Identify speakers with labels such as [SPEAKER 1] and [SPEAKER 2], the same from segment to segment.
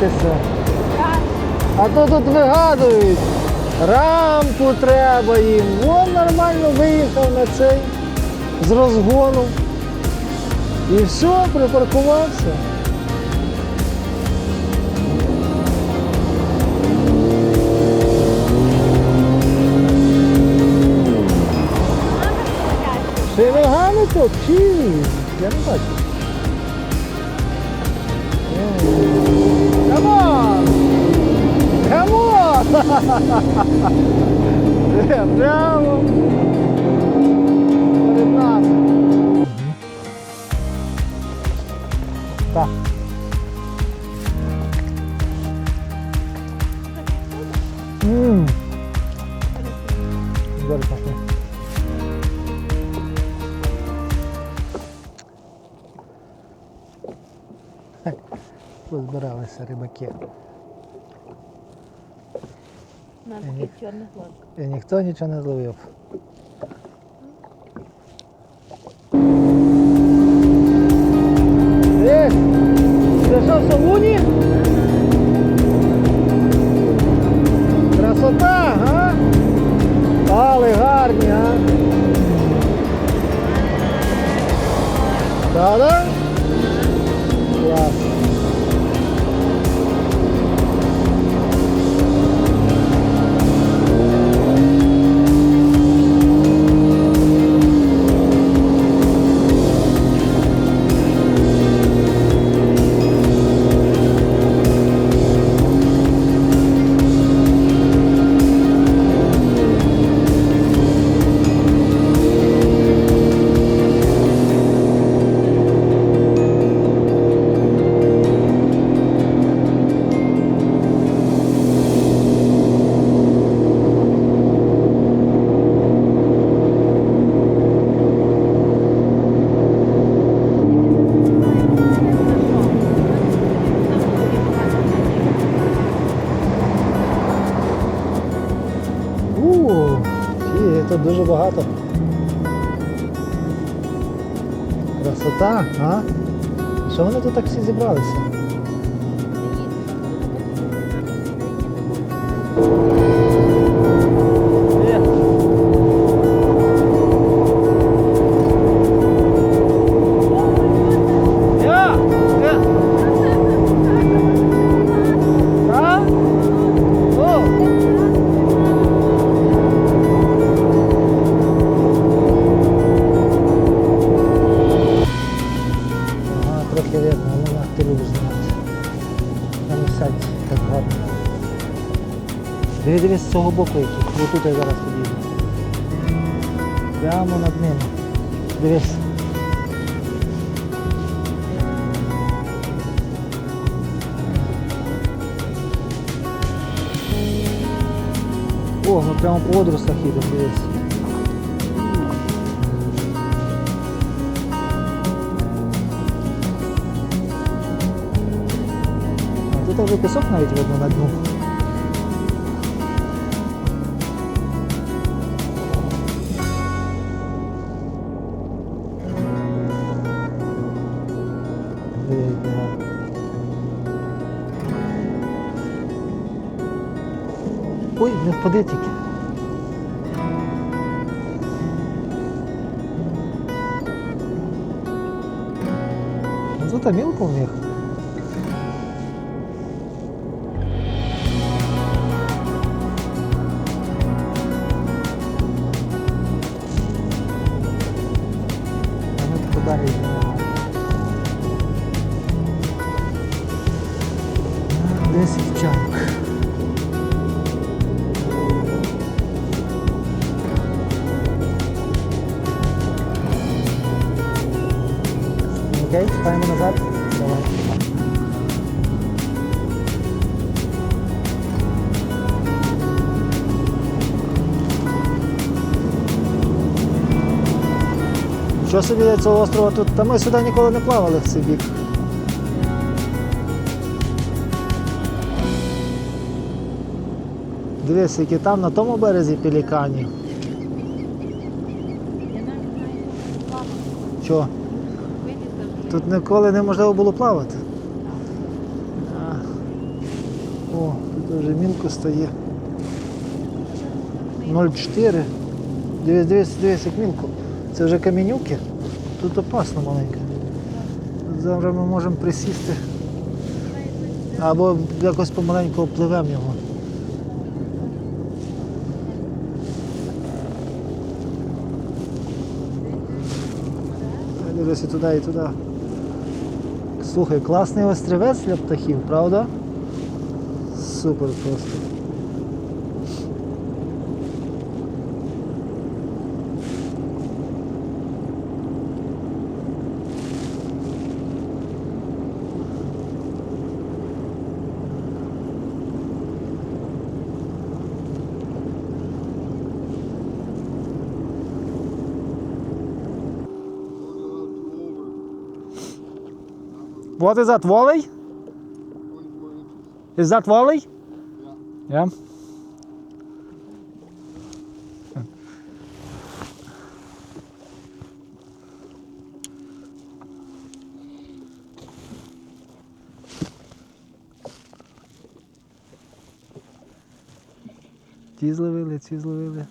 [SPEAKER 1] припаркуватися. А то тут вигадують. Рампу треба їм. Вон нормально виїхав на цей з розгону. І все, припаркувався. Чи вигани тут? Чи? Я не бачу. Прямо перед нами. Так. Ммм. Дуже пахне. Позбиралися рибаки.
[SPEAKER 2] На таких чорних ложках.
[SPEAKER 1] І ніхто нічого не зловив. Е, Це що, солуні? Красота, а? Але гарні, а? Да-да? Класно. Красота, а? Що вони тут так всі зібралися? Диви, дивись з цього боку який. Бо тут я зараз підійду. Прямо над ними. Дивись. О, ми прямо по одрусах їдемо, дивись. А тут вже пісок навіть видно на дну. Впади тільки. Ну, мілко в них. Десять чанок. Окей, назад. Давай. Що собі цього острова тут? Та ми сюди ніколи не плавали в цей бік. Дивись, які там на тому березі пеліканів.
[SPEAKER 2] Я навіть знаю, плавати.
[SPEAKER 1] Що?
[SPEAKER 2] Видите,
[SPEAKER 1] Тут ніколи неможливо було плавати. О, тут вже мілко стає. 0,4. Дивись, дивись, дивись, як мілко. Це вже камінюки. Тут опасно маленьке. Тут зараз ми можемо присісти. Або якось помаленьку обпливемо його. Я Дивлюся туди і туди. Слухай, класний острівець для птахів, правда? Супер просто. What is that, volley? Is that volley? Yeah. Ті зловили, ці зловили.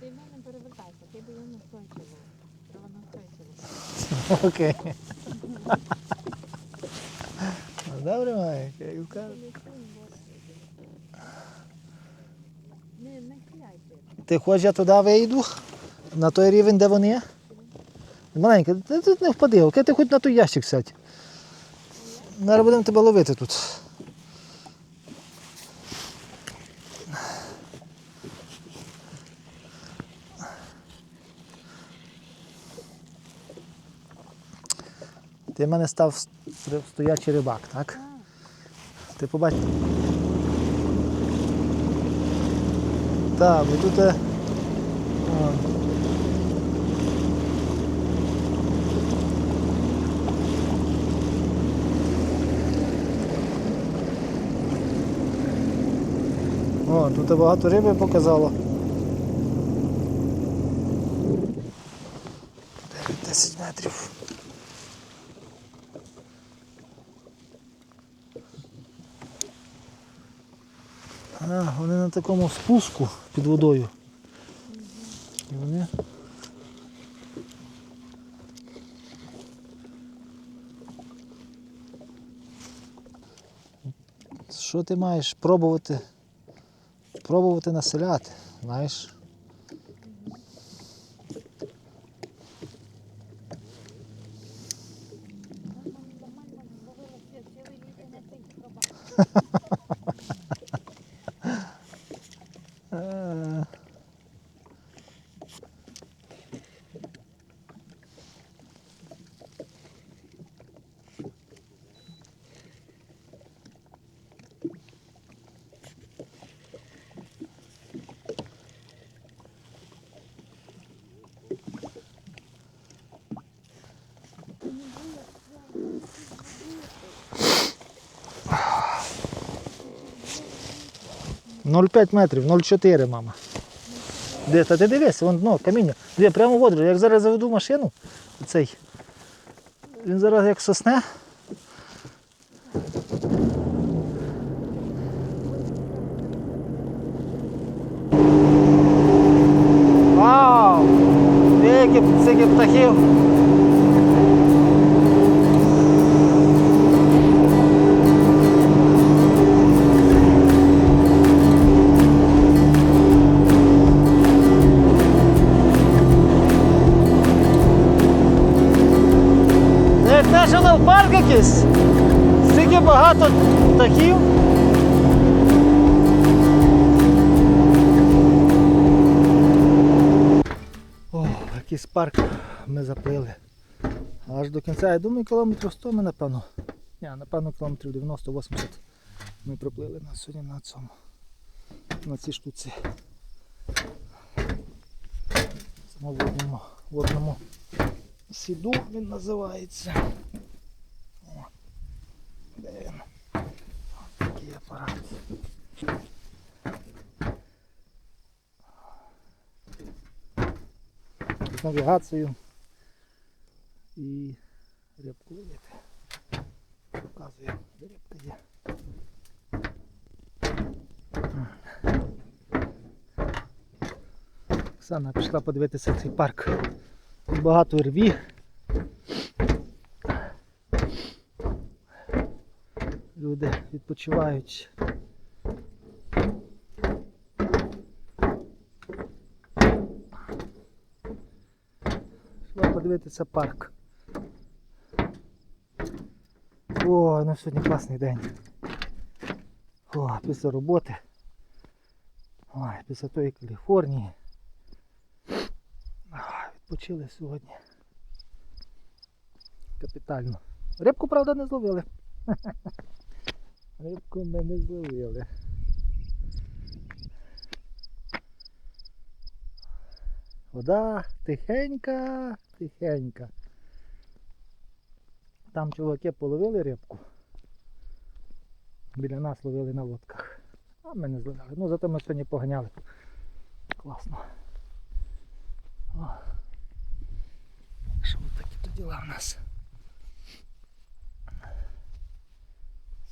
[SPEAKER 2] Ти мене перевертайся, ти я не встойчива. Треба навчитися.
[SPEAKER 1] Окей. Ну, Добре, Майк, як скажеш.
[SPEAKER 2] Не, не кляйте.
[SPEAKER 1] Ти хочеш, я туди вийду? На той рівень, де вони? Маленька, ти тут не впади, окей, ти хоч на той ящик сядь. Зараз будемо тебе ловити тут. Ти в мене став стоячий рибак, так? Ти побачив. Так, бо тут. е. О, тут багато риби показало. 10 метрів. А, вони на такому спуску під водою. Вони. Що ти маєш пробувати? Пробувати населяти, знаєш? 0,5 метрів, 0,4, мама. Де та ти дивись, вон дно, каміння. Де прямо в воду. Як зараз заведу машину, цей, він зараз як сосне. Багато птахів. О, якийсь парк ми заплили. Аж до кінця, я думаю, кілометрів 100 ми напевно. Ні, напевно, кілометрів 90-80 ми проплили на сьогодні на цьому. На цій штуці. Це в одному, в одному сіду він називається. О, де він? Ось такий апарат. З навігацією і рибку ловити. Показує, де рибка є. Оксана пішла подивитися цей парк. Тут багато рві. Люди відпочивають. Пішла подивитися парк. О, ну сьогодні класний день. О, після роботи. Ой, після тої Каліфорнії. Відпочили сьогодні. Капітально. Рибку, правда, не зловили. Рибку ми не зловили. Вода тихенька, тихенька. Там чуваки половили рибку. Біля нас ловили на лодках. А ми не зловили. Ну зато ми сьогодні поганяли. Класно. О. Що ось такі то діла в нас.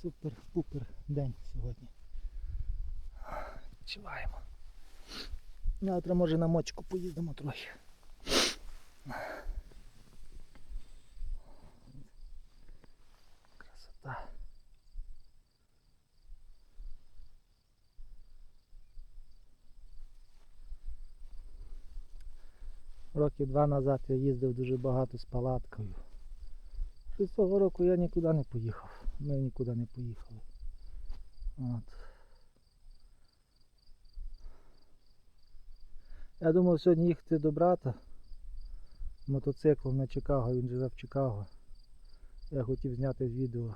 [SPEAKER 1] Супер-пупер день сьогодні. Відчуваємо. Завтра може на мочку поїдемо трохи. Красота. Років два назад я їздив дуже багато з палаткою. Що цього року я нікуди не поїхав. Ми нікуди не поїхали. От. Я думав сьогодні їхати до брата мотоциклом на Чикаго, він живе в Чикаго. Я хотів зняти відео,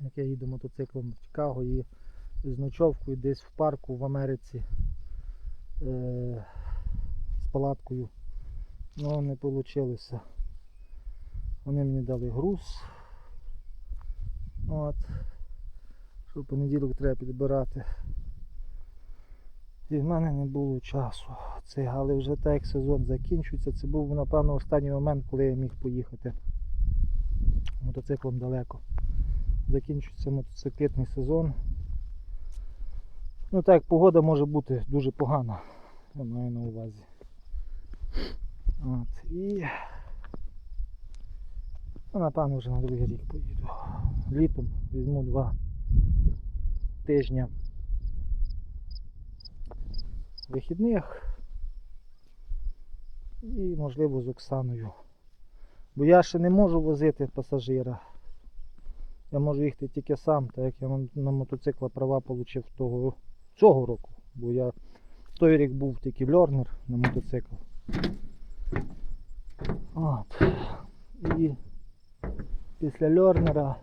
[SPEAKER 1] як я їду мотоциклом в Чикаго і з ночовкою десь в парку в Америці е- з палаткою. Ну не вийшло. Вони мені дали груз. От. Що в понеділок треба підбирати. І в мене не було часу. Це, але вже так як сезон закінчується, це був напевно останній момент, коли я міг поїхати мотоциклом далеко. Закінчується мотоциклетний сезон. Ну так, погода може бути дуже погана, я маю на увазі. От, і ну, напевно вже на другий рік поїду. Літом візьму два тижня вихідних і можливо з Оксаною. Бо я ще не можу возити пасажира. Я можу їхати тільки сам, так як я на- мотоцикла права отримав того, цього року. Бо я той рік був тільки льорнер на мотоцикл. От. І після льорнера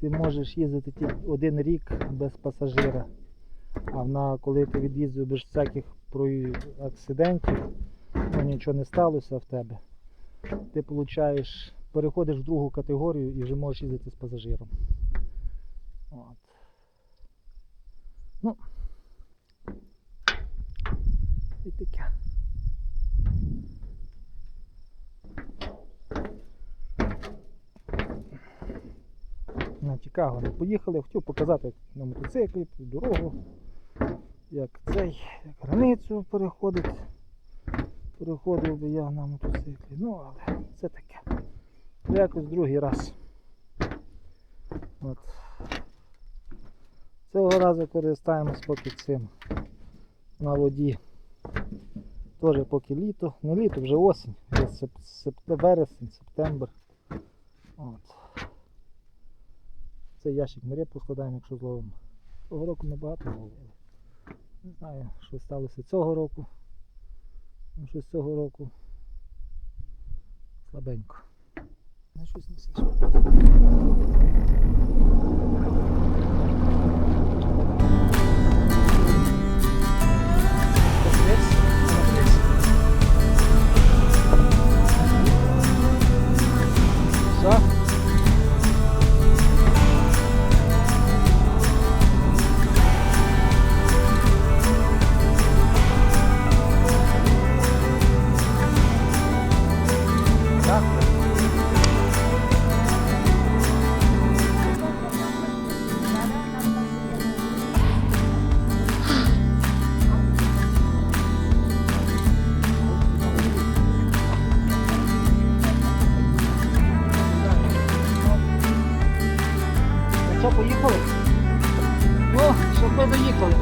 [SPEAKER 1] ти можеш їздити тільки один рік без пасажира. А на, коли ти від'їздив без всяких акцидентів, ну, нічого не сталося в тебе, ти получаєш, переходиш в другу категорію і вже можеш їздити з пасажиром. От. Ну. І таке. На Чикаго не поїхали, хотів показати на мотоциклі, дорогу, як цей, як границю переходить. Переходив би я на мотоциклі. Ну, але це таке. Якось другий раз. От. Цього разу користаємось поки цим на воді. Теж поки літо. Не літо, вже осінь. Вже сеп- сеп- вересень, септембр. Цей ящик ми рибку складаємо, якщо зловимо. Того року ми багато ловили. Не знаю, що сталося цього року. Ну, щось цього року слабенько. Ну, щось не січе. Що, поїхали? О, щоб ми доїхали.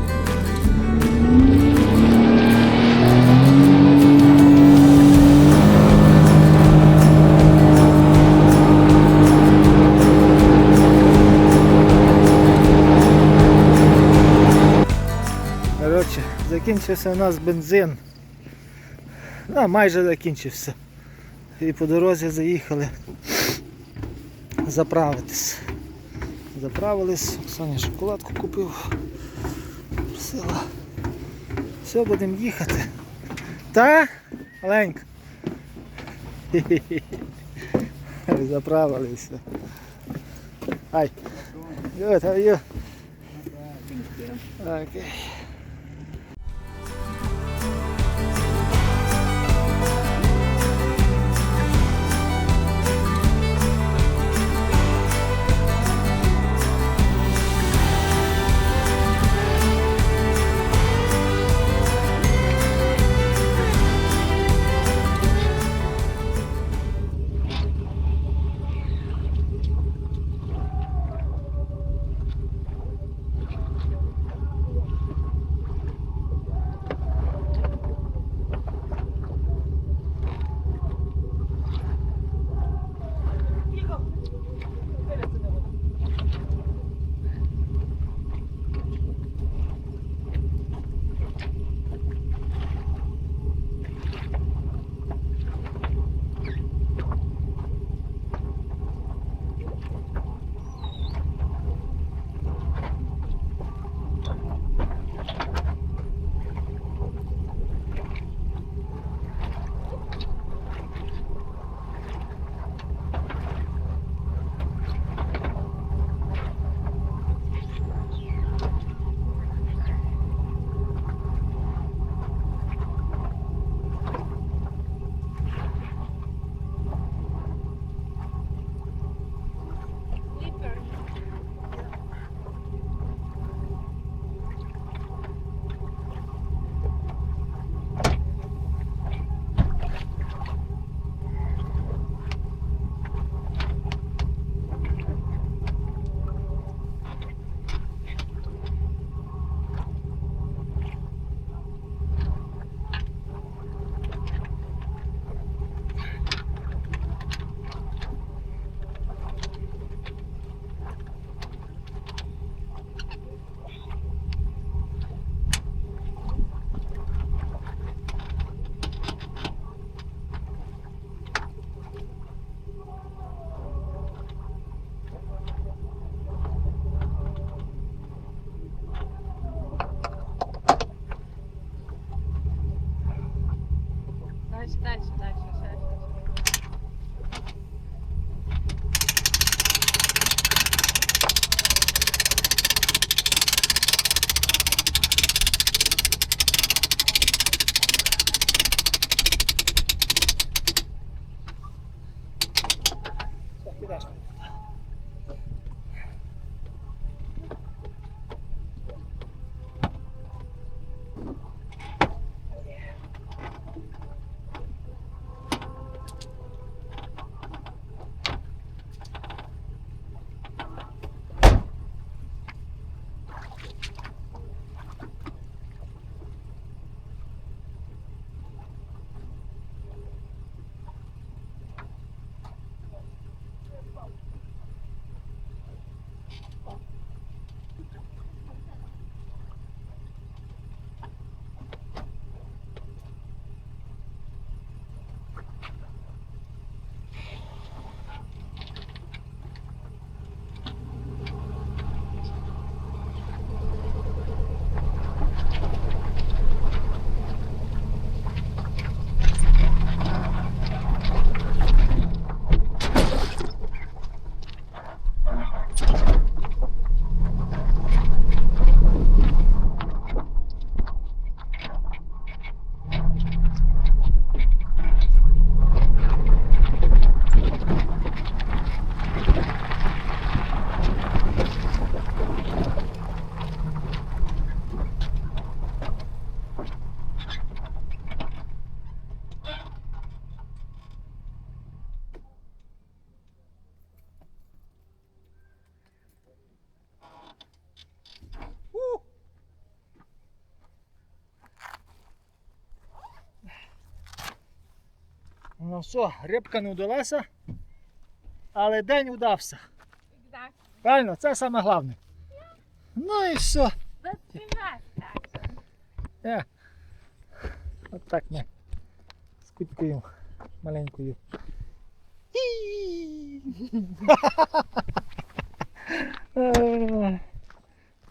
[SPEAKER 1] Закінчився у нас бензин. А, майже закінчився. І по дорозі заїхали заправитись. Заправились, Соня шоколадку купив. Просила. Все, будемо їхати. Та? Маленька. Заправилися. Ай. Good, how are you? Okay. Gracias. Ну все, рибка не вдалася, але день удався. Правильно, це саме головне. Ну і все. Yeah. От так ми скуткуємо маленькою.